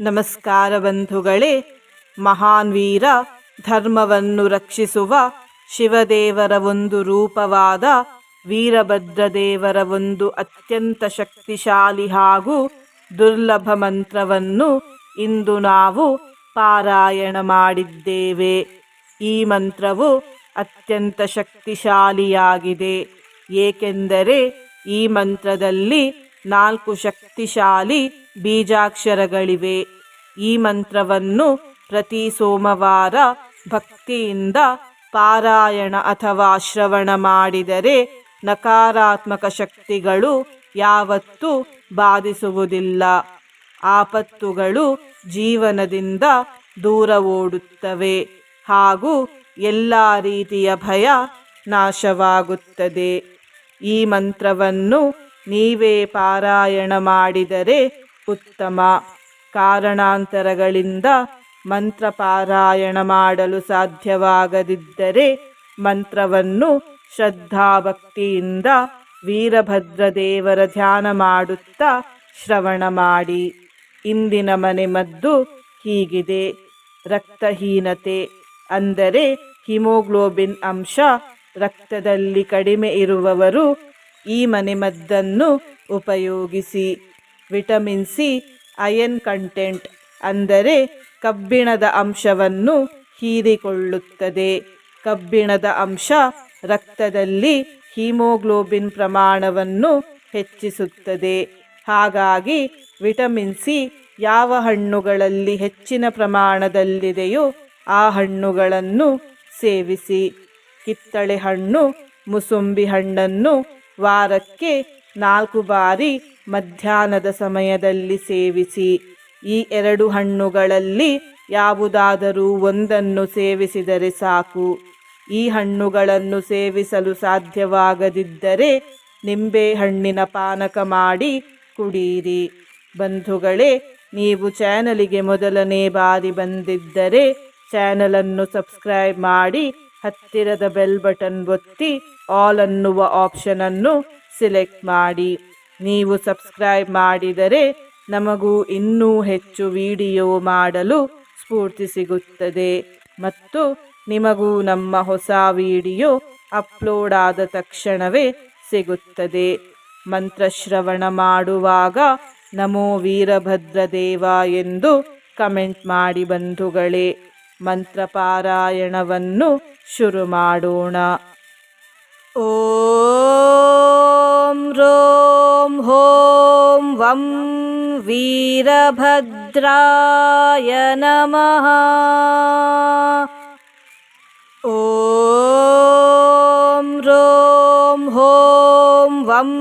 ನಮಸ್ಕಾರ ಬಂಧುಗಳೇ, ಮಹಾನ್ ವೀರ, ಧರ್ಮವನ್ನು ರಕ್ಷಿಸುವ ಶಿವದೇವರ ಒಂದು ರೂಪವಾದ ವೀರಭದ್ರದೇವರ ಒಂದು ಅತ್ಯಂತ ಶಕ್ತಿಶಾಲಿ ಹಾಗೂ ದುರ್ಲಭ ಮಂತ್ರವನ್ನು ಇಂದು ನಾವು ಪಾರಾಯಣ ಮಾಡಿದ್ದೇವೆ. ಈ ಮಂತ್ರವು ಅತ್ಯಂತ ಶಕ್ತಿಶಾಲಿಯಾಗಿದೆ. ಏಕೆಂದರೆ ಈ ಮಂತ್ರದಲ್ಲಿ ನಾಲ್ಕು ಶಕ್ತಿಶಾಲಿ ಬೀಜಾಕ್ಷರಗಳಿವೆ. ಈ ಮಂತ್ರವನ್ನು ಪ್ರತಿ ಸೋಮವಾರ ಭಕ್ತಿಯಿಂದ ಪಾರಾಯಣ ಅಥವಾ ಶ್ರವಣ ಮಾಡಿದರೆ ನಕಾರಾತ್ಮಕ ಶಕ್ತಿಗಳು ಯಾವತ್ತೂ ಬಾಧಿಸುವುದಿಲ್ಲ. ಆಪತ್ತುಗಳು ಜೀವನದಿಂದ ದೂರ ಓಡುತ್ತವೆ ಹಾಗೂ ಎಲ್ಲ ರೀತಿಯ ಭಯ ನಾಶವಾಗುತ್ತದೆ. ಈ ಮಂತ್ರವನ್ನು ನೀವೇ ಪಾರಾಯಣ ಮಾಡಿದರೆ ಉತ್ತಮ. ಕಾರಣಾಂತರಗಳಿಂದ ಮಂತ್ರ ಪಾರಾಯಣ ಮಾಡಲು ಸಾಧ್ಯವಾಗದಿದ್ದರೆ ಮಂತ್ರವನ್ನು ಶ್ರದ್ಧಾಭಕ್ತಿಯಿಂದ ವೀರಭದ್ರ ದೇವರ ಧ್ಯಾನ ಮಾಡುತ್ತಾ ಶ್ರವಣ ಮಾಡಿ. ಇಂದಿನ ಮನೆಮದ್ದು ಹೀಗಿದೆ. ರಕ್ತಹೀನತೆ ಅಂದರೆ ಹಿಮೋಗ್ಲೋಬಿನ್ ಅಂಶ ರಕ್ತದಲ್ಲಿ ಕಡಿಮೆ ಇರುವವರು ಈ ಮನೆಮದ್ದನ್ನು ಉಪಯೋಗಿಸಿ. ವಿಟಮಿನ್ ಸಿ, ಅಯನ್ ಕಂಟೆಂಟ್ ಅಂದರೆ ಕಬ್ಬಿಣದ ಅಂಶವನ್ನು ಹೀರಿಕೊಳ್ಳುತ್ತದೆ. ಕಬ್ಬಿಣದ ಅಂಶ ರಕ್ತದಲ್ಲಿ ಹಿಮೋಗ್ಲೋಬಿನ್ ಪ್ರಮಾಣವನ್ನು ಹೆಚ್ಚಿಸುತ್ತದೆ. ಹಾಗಾಗಿ ವಿಟಮಿನ್ ಸಿ ಯಾವ ಹಣ್ಣುಗಳಲ್ಲಿ ಹೆಚ್ಚಿನ ಪ್ರಮಾಣದಲ್ಲಿದೆಯೋ ಆ ಹಣ್ಣುಗಳನ್ನು ಸೇವಿಸಿ. ಕಿತ್ತಳೆ ಹಣ್ಣು, ಮುಸುಂಬಿ ಹಣ್ಣನ್ನು ವಾರಕ್ಕೆ ನಾಲ್ಕು ಬಾರಿ ಮಧ್ಯಾಹ್ನದ ಸಮಯದಲ್ಲಿ ಸೇವಿಸಿ. ಈ ಎರಡು ಹಣ್ಣುಗಳಲ್ಲಿ ಯಾವುದಾದರೂ ಒಂದನ್ನು ಸೇವಿಸಿದರೆ ಸಾಕು. ಈ ಹಣ್ಣುಗಳನ್ನು ಸೇವಿಸಲು ಸಾಧ್ಯವಾಗದಿದ್ದರೆ ನಿಂಬೆ ಹಣ್ಣಿನ ಪಾನಕ ಮಾಡಿ ಕುಡಿಯಿರಿ ಬಂಧುಗಳೇ, ನೀವು ಚಾನಲಿಗೆ ಮೊದಲನೇ ಬಾರಿ ಬಂದಿದ್ದರೆ ಚಾನಲನ್ನು ಸಬ್ಸ್ಕ್ರೈಬ್ ಮಾಡಿ ಹತ್ತಿರದ ಬೆಲ್ ಬಟನ್ ಒತ್ತಿ ಆಲ್ ಅನ್ನುವ ಆಪ್ಷನನ್ನು ಸಿಲೆಕ್ಟ್ ಮಾಡಿ. ನೀವು ಸಬ್ಸ್ಕ್ರೈಬ್ ಮಾಡಿದರೆ ನಮಗೂ ಇನ್ನೂ ಹೆಚ್ಚು ವಿಡಿಯೋ ಮಾಡಲು ಸ್ಫೂರ್ತಿ ಸಿಗುತ್ತದೆ. ಮತ್ತು ನಿಮಗೂ ನಮ್ಮ ಹೊಸ ವಿಡಿಯೋ ಅಪ್ಲೋಡ್ ಆದ ತಕ್ಷಣವೇ ಸಿಗುತ್ತದೆ. ಮಂತ್ರಶ್ರವಣ ಮಾಡುವಾಗ ನಮೋ ವೀರಭದ್ರ ದೇವ ಎಂದು ಕಮೆಂಟ್ ಮಾಡಿ ಬಂಧುಗಳೇ. ಮಂತ್ರಪಾರಾಯಣವನ್ನು ಶುರು ಮಾಡೋಣ ॐ ह्रों हों वं वीरभद्राय नमः ॐ ह्रों हों वं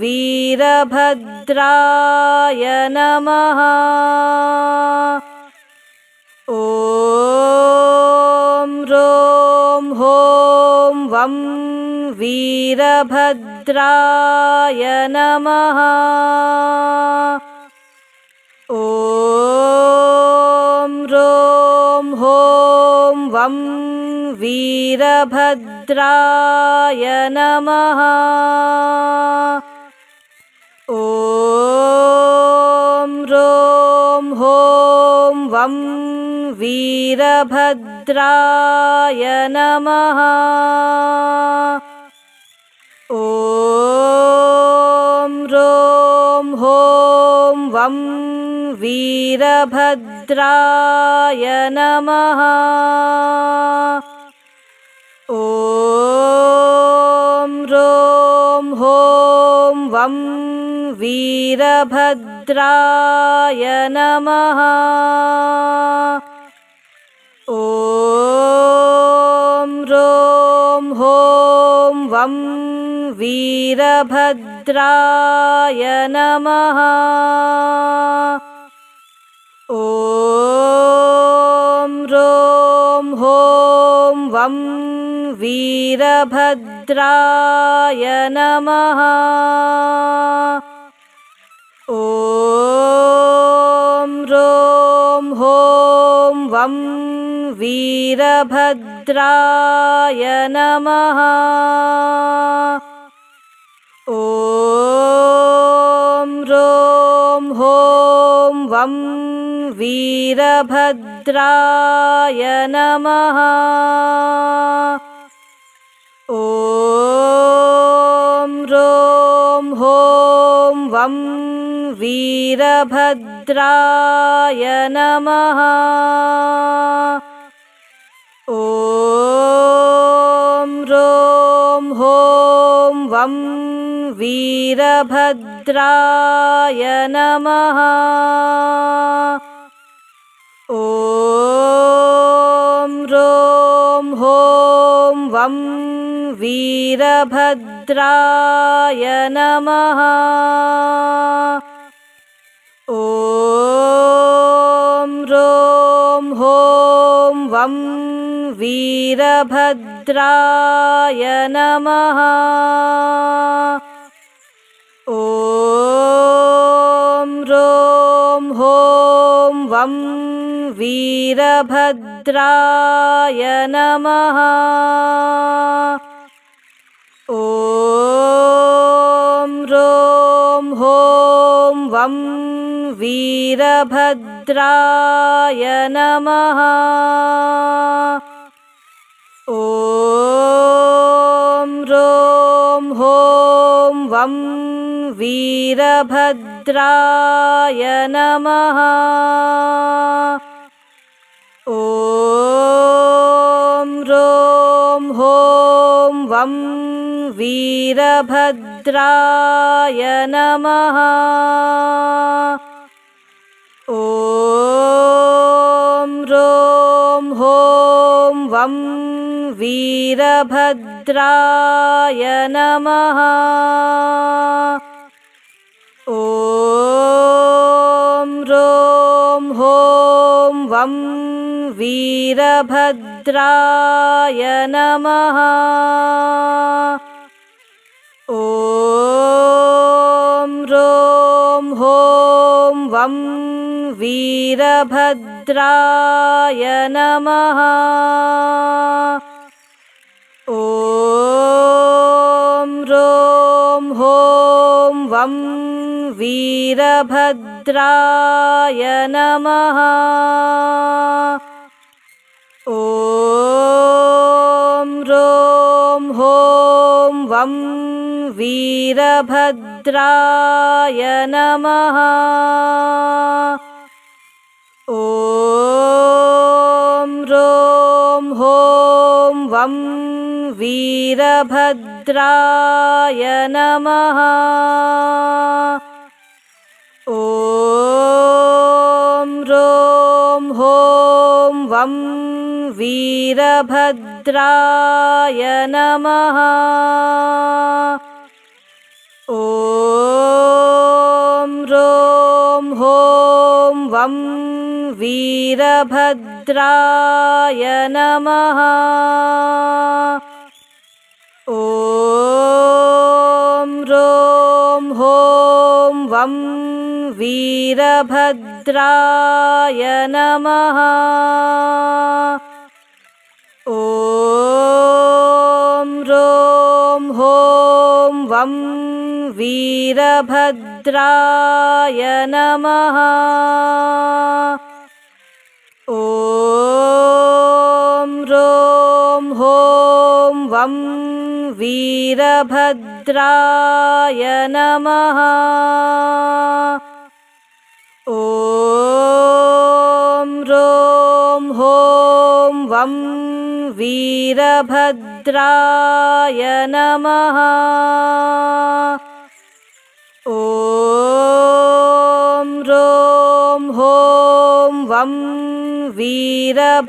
वीरभद्राय नमः वं वीरभद्राय नमः। ॐ ह्रों हों वं वीरभद्राय नमः। ॐ ह्रों हों वं वीरभद्राय नमः। ॐ ह्रों हों वं वीरभद्राय नमः। ॐ ह्रों हों वं वीरभद्राय नमः वं वीरभद्राय नमः। ॐ ह्रों हों वं वीरभद्राय नमः वीरभद्राय नमः। ॐ ह्रों हों वं वीरभद्राय नमः। ॐ रों हों वं वीरभद्राय नमः वं वीरभद्राय नमः। ॐ रों हों वं वीरभद्राय नमः। ॐ रों हों वं वीरभद्राय नमः। ॐ रों हों वं वीरभद्राय नमः। ॐ रों हों वं वीरभद्राय नमः ॐ रों हों वं वीरभद्राय नमः। ॐ रों हों वं वीरभद्राय नमः। ॐ रों हों वं वीरभद्राय नमः। ॐ रों हों वं वीरभद्राय नमः। ॐ रों हों वं वीरभद्राय नमः हों वं वीरभद्राय नमः। ॐ रों हों वं वीरभद्राय नमः। ॐ रों हों वं वीरभद्राय नमः। ॐ रों हों वं वीरभद्राय नमः। ॐ रों हों वं वीरभद्राय नमः वीरभद्राय नमः। ॐ रों हों वं वीरभद्राय नमः। ॐ रों हों वं वीरभद्राय नमः वं वीरभद्राय नमः। ॐ रों हों वं वीरभद्राय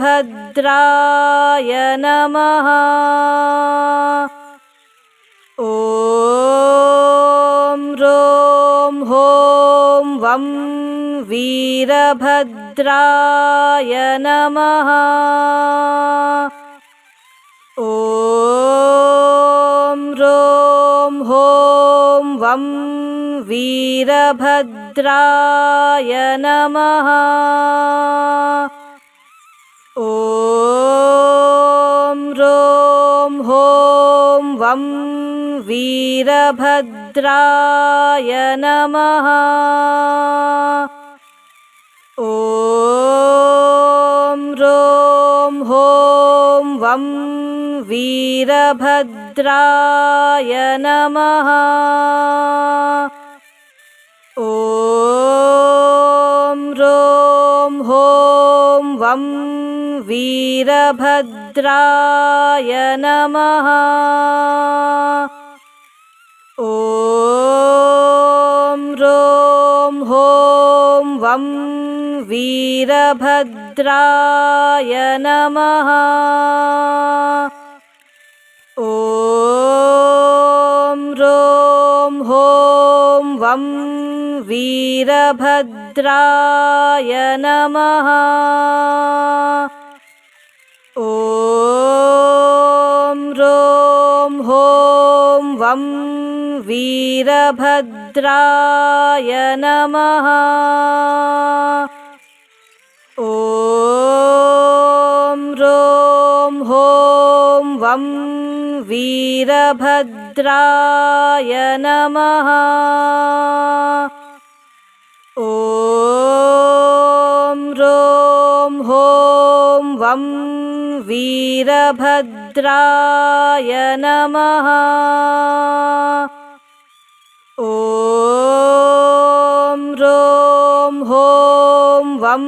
नमः। ॐ रों हों वं वीरभद्राय नमः। ॐ रों हों वं वीरभद्राय नमः। ॐ रों हों वं वीरभद्राय नमः वीरभद्राय नमः। ॐ रों हों वं वीरभद्राय नमः। ॐ रों हों वं वीरभद्राय नमः वं वीरभद्राय नमः। ॐ रों हों वं वीरभद्राय नमः। ॐ रों हों वं वीरभद्राय नमः। ॐ रों हों वं वीरभद्राय नमः। ॐ रों हों वं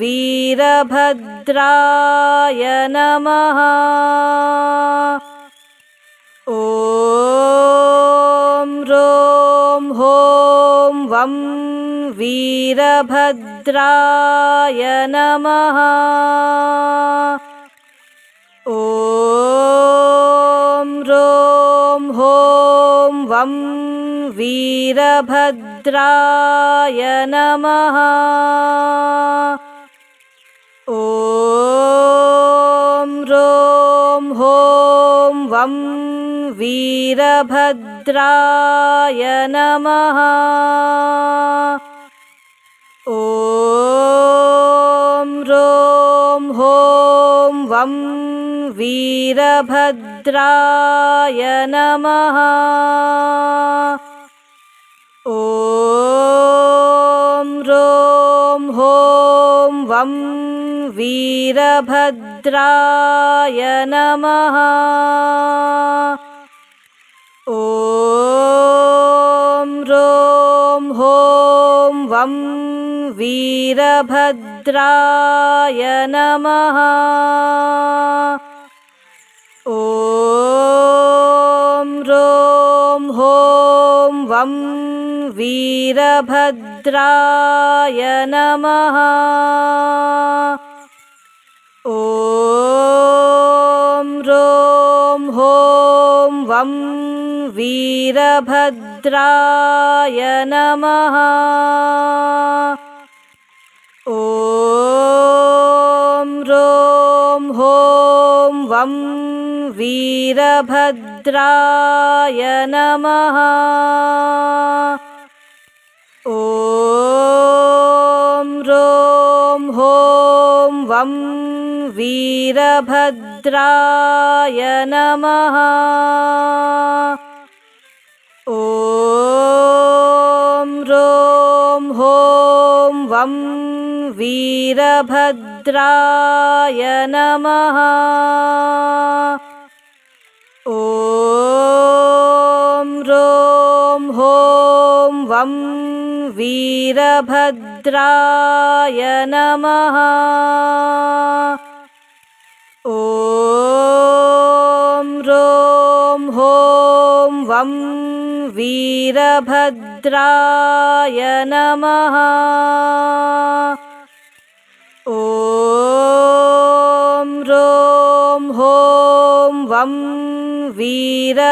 वीरभद्राय नमः ॐ रों हों वं वीरभद्राय नमः। ॐ रों हों वं वीरभद्राय नमः। ॐ रों हों वं वीरभद्राय नमः। ॐ रों हों वं वीरभद्राय नमः। ॐ रों हों वं वीरभद्राय नमः वीरभद्राय नमः। ॐ रों हों वं वीरभद्राय नमः। ॐ रों हों वं वीरभद्राय नमः वीरभद्राय नमः। ॐ रों हों वं वीरभद्राय नमः। ॐ रों हों वं वीरभद्राय नमः वीरभद्राय नमः। ॐ रों हों वं वीरभद्राय नमः। ॐ रों हों वं वीरभद्राय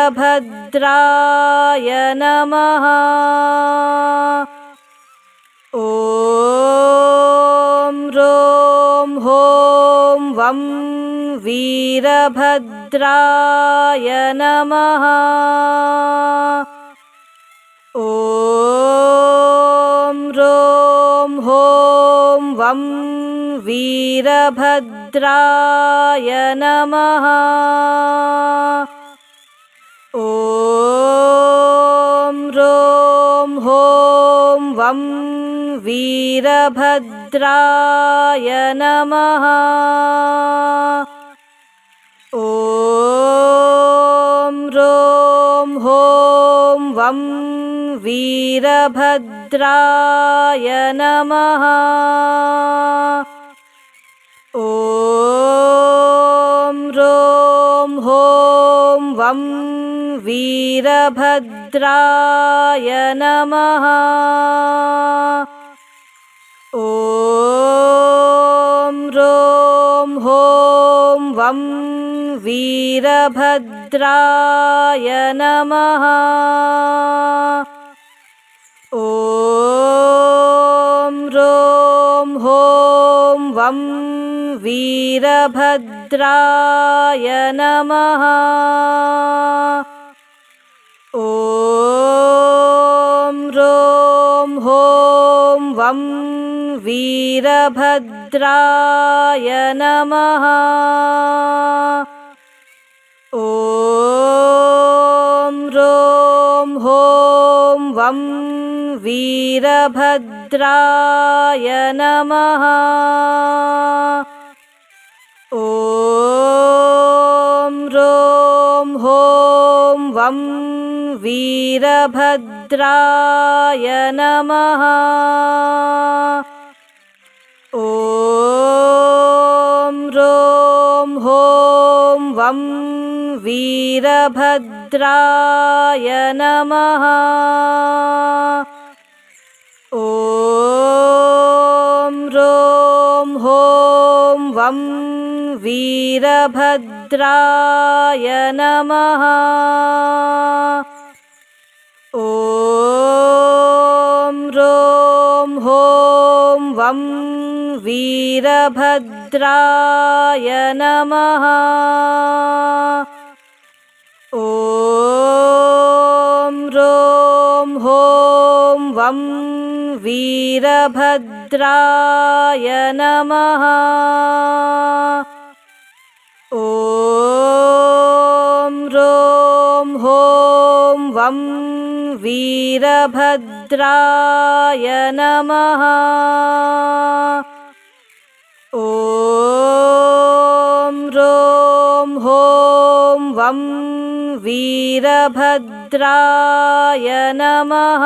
नमः ॐ रों हों वं वीरभद्राय नमः। ॐ रों हों वं वीरभद्राय नमः। ॐ रों हों वं वीरभद्राय नमः। ॐ ह्रों हों वं वीरभद्राय नमः। ॐ ह्रों हों वं वीरभद्राय नमः वं वीरभद्राय नमः। ॐ ह्रों हों वं वीरभद्राय नमः। ॐ ह्रों हों वं वीरभद्राय नमः। ॐ ह्रों हों वं वीरभद्राय नमः। ॐ ह्रों हों वं वीरभद्राय नमः वीरभद्राय नमः। ॐ ह्रों हों वं वीरभद्राय नमः। ॐ ह्रों हों वं वीरभद्राय नमः वीरभद्राय नमः। ॐ ह्रों हों वं वीरभद्राय नमः। ॐ ह्रों हों वं वीरभद्राय नमः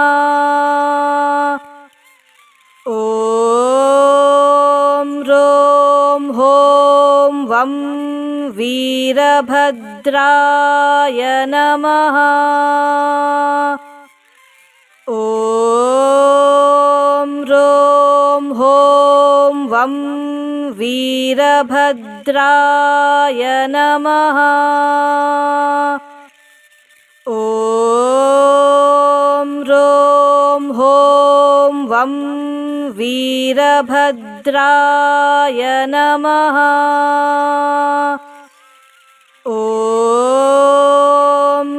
ॐ ह्रों हों वं वीरभद्राय नमः। ॐ ह्रों हों वं वीरभद्राय नमः। ॐ ह्रों हों वं वीरभद्राय नमः। ॐ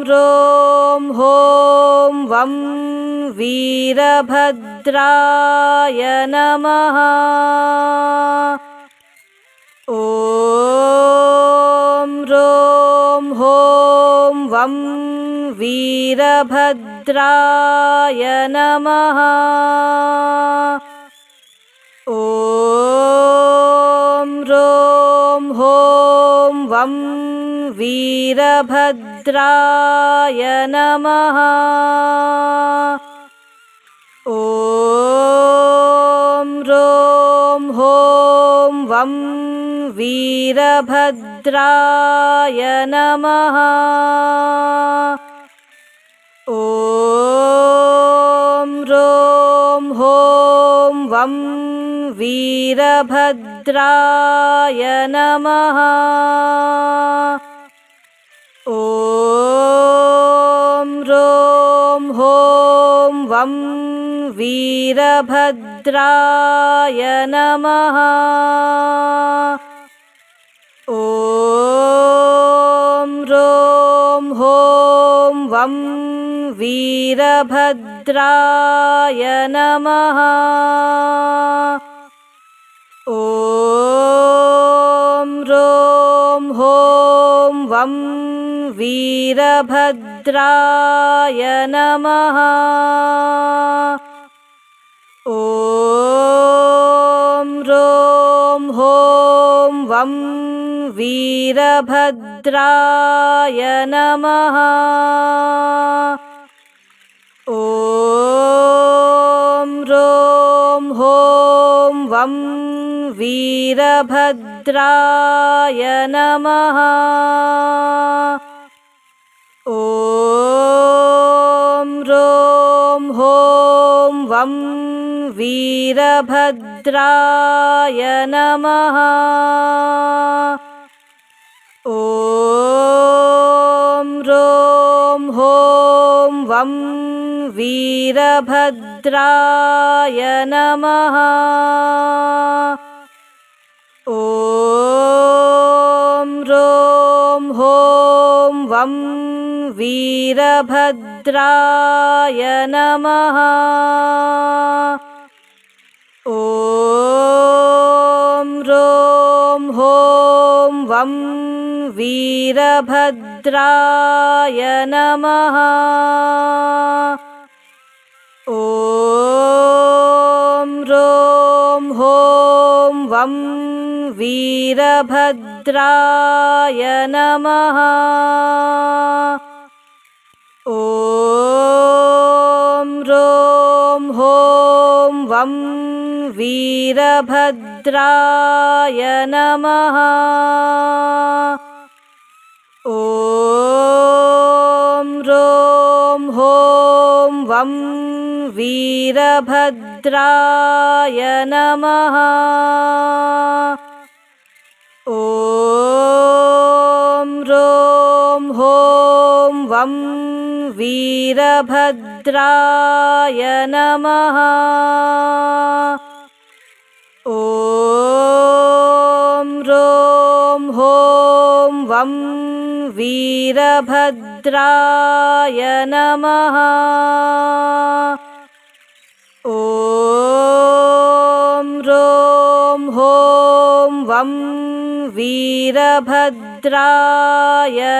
ह्रों हों वं वीरभद्राय नमः। ॐ ह्रों हों वं वीरभद्राय नमः वं वीरभद्राय नमः। ॐ ह्रों हों वं वीरभद्राय नमः। ॐ ह्रों हों वं वीरभद्राय नमः। ॐ ह्रों हों वं वीरभद्राय नमः। ॐ ह्रों हों वं वीरभद्राय नमः ॐ ह्रों हों वं वीरभद्राय नमः। ॐ ह्रों हों वं वीरभद्राय नमः। ॐ ह्रों हों वं वीरभद्राय नमः। ॐ ह्रों हों वं वीरभद्राय नमः। ॐ ह्रों हों वं वीरभद्राय नमः। ॐ ह्रों हों वं वीरभद्राय नमः। ॐ ह्रों हों वं वीरभद्राय नमः वीरभद्राय नमः। ॐ ह्रों हों वं वीरभद्राय नमः। ॐ ह्रों हों वं वीरभद्राय नमः वीरभद्राय नमः। ॐ ह्रों हों वं वीरभद्राय नमः। ॐ ह्रों हों वं वीरभद्राय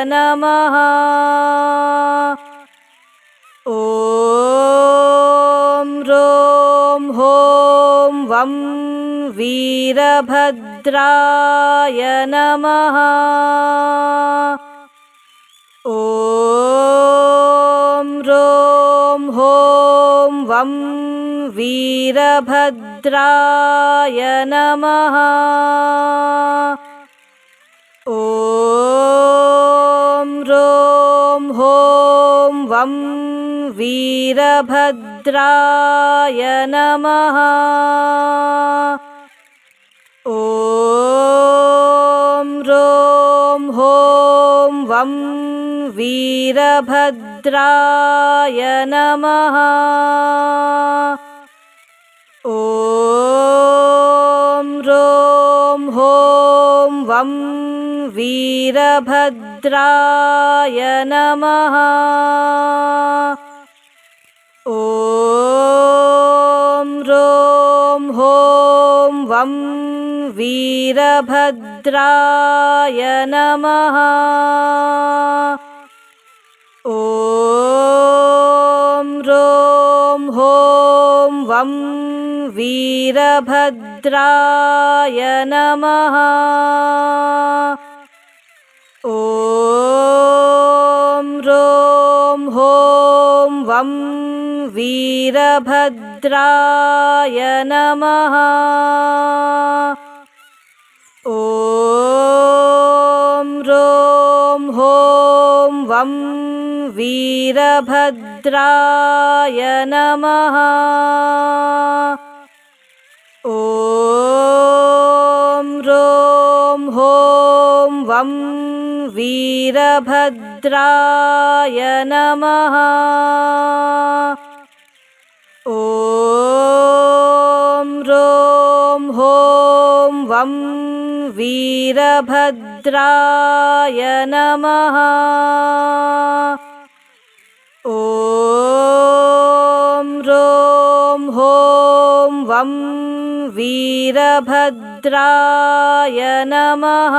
नमः वीरभद्राय नमः। ॐ ह्रों हों वं वीरभद्राय नमः। ॐ ह्रों हों वं वीरभद्राय नमः वीरभद्राय नमः। ॐ ह्रों हों वं वीरभद्राय नमः। ॐ ह्रों हों वं वीरभद्राय नमः। ॐ ह्रों हों वं वीरभद्राय नमः। ॐ ह्रों हों वं वीरभद्राय नमः ॐ ह्रों हों वं वीरभद्राय नमः। ॐ ह्रों हों वं वीरभद्राय नमः। ॐ ह्रों हों वं वीरभद्राय नमः। ॐ ह्रों हों वं वीरभद्राय नमः